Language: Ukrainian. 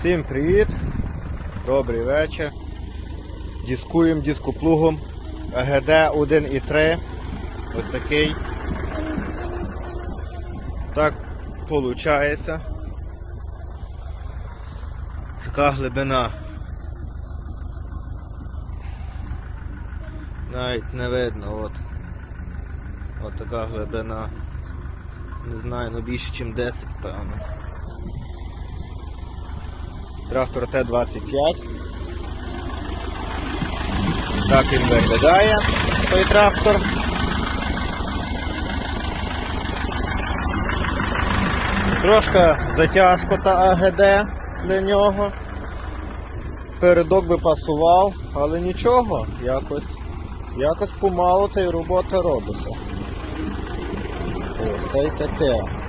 Всім привіт! Добрий вечір. Дискуємо дископлугом АГД 1 і 3. Ось такий. Так виходить. Така глибина. Навіть не видно, от. От така глибина. Не знаю, ну більше, ніж 10, певно. Трактор Т-25. Так він виглядає, той трактор. Трошка затяжко та АГД для нього. Передок би пасував, але нічого, якось, якось помало та й робота робиться. Ось та й таке.